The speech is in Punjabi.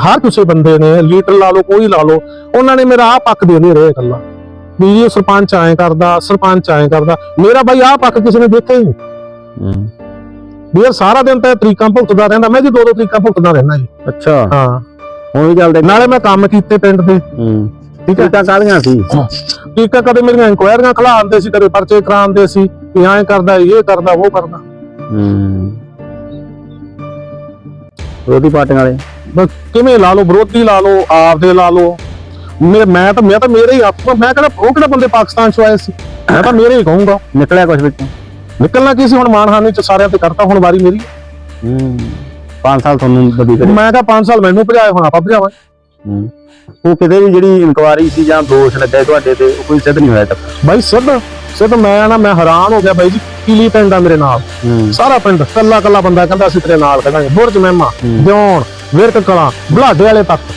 ਹਰ ਕਿਸੇ ਬੰਦੇ ਨੇ ਲੀਡਰ ਲਾ ਲਓ ਕੋਈ ਲਾ ਲਓ ਉਹਨਾਂ ਨੇ ਮੇਰਾ ਆਹ ਪੱਖ ਦੇ ਨਹੀਂ ਰਹੇ ਗੱਲਾਂ। ਵੀ ਇਹ ਸਰਪੰਚ ਐਂ ਕਰਦਾ ਸਰਪੰਚ ਐਂ ਕਰਦਾ ਮੇਰਾ ਬਾਈ ਆਹ ਪੱਖ ਕਿਸੇ ਨੇ ਦੇਖਿਆ ਹੀ ਨਹੀਂ। ਹੂੰ। ਵੀ ਸਾਰਾ ਦਿਨ ਤਾਂ ਤਰੀਕਾਂ ਭੁਗਤਦਾ ਰਹਿੰਦਾ ਮੈਂ ਜੀ ਦੋ ਦੋ ਤਰੀਕਾਂ ਭੁਗਤਦਾ ਰਹਿੰਦਾ ਜੀ। ਅੱਛਾ। ਹਾਂ। ਹੁਣ ਵੀ ਚੱਲਦੇ। ਨਾਲੇ ਮੈਂ ਕੰਮ ਕੀਤੇ ਪਿੰਡ ਦੇ। ਹੂੰ। ਠੀਕ ਹੈ। ਟੀਕਾ ਕਾਹਦੀਆਂ ਸੀ? ਟੀਕਾ ਕਦੇ ਮੇਰੀਆਂ ਇਨਕੁਆਇਰੀਆਂ ਖਲਾਉਂਦੇ ਸੀ ਕਦੇ ਪਰਚੇ ਕਰਾਉਂਦੇ ਸੀ ਵੀ ਐਂ ਕਰਦਾ ਇਹ ਕਰਦਾ ਉਹ ਕਰਦਾ। ਹੂੰ। ਰੋਟੀ ਪਾਟੀਆਂ ਵਾਲੇ। ਕਿਵੇਂ ਲਾ ਲਓ ਵਿਰੋਧੀ ਲਾ ਲਓ ਆਪਦੇ ਲਾ ਲਓ। ਮੈਂ ਮੈਂ ਤਾਂ ਮੈਂ ਤਾਂ ਮੇਰੇ ਹੀ ਹੱਥ ਮੈਂ ਕਹਿੰਦਾ ਉਹ ਕਿਹੜੇ ਬੰਦੇ ਪਾਕਿਸਤਾਨ ਚੋਂ ਆਏ ਸੀ? ਮੈਂ ਤਾਂ ਮੇਰੇ ਹੀ ਕਹੂੰਗਾ। ਨਿਕਲਿਆ ਕੁਛ ਵਿੱਚੋਂ। ਨਿਕਲਣਾ ਕੀ ਸੀ? ਹੁਣ ਮਾਨਹਾਨੀ ਚ ਸਾਰਿਆਂ ਤੇ ਕਰਤਾ ਹੁਣ ਵਾਰੀ ਮੇਰੀ। ਹੂੰ। 5 ਸਾਲ ਤੁਹਾਨੂੰ ਬੱਦੀ ਕਰੀ ਮੈਂ ਕਿਹਾ 5 ਸਾਲ ਮੈਨੂੰ ਭਜਾਏ ਹੁਣ ਆਪਾਂ ਭਜਾਵਾਂ ਹੂੰ। ਉਹ ਕਿਤੇ ਵੀ ਜਿਹੜੀ ਇਨਕੁਆਰੀ ਸੀ ਜਾਂ ਦੋਸ਼ ਲੱਗੇ ਤੁਹਾਡੇ ਤੇ ਉਹ ਕੋਈ ਸਿੱਧ ਨਹੀਂ ਹੋਇਆ ਤੱਕ। ਬਾਈ ਸਿੱਧ ਸਿੱਧ ਮੈਂ ਨਾ ਮੈਂ ਹੈਰਾਨ ਹੋ ਗਿਆ ਬਾਈ ਜੀ ਕਿਲੀ ਪਿੰਡ ਆ ਮੇਰੇ ਨਾਲ। ਸਾਰਾ ਪਿੰਡ ਕੱਲਾ ਕੱਲਾ ਬੰਦਾ ਕਹਿੰਦਾ ਅਸੀਂ ਤੇਰੇ ਨਾਲ ਖੜਾਂਗੇ। ਬੁਰਜ ਮਹਿਮਾ। ਦਿਉਣ ਵਿਰਕ ਕਲਾਂ ਬੁਲਾਡੇ ਵਾਲੇ ਤੱਕ।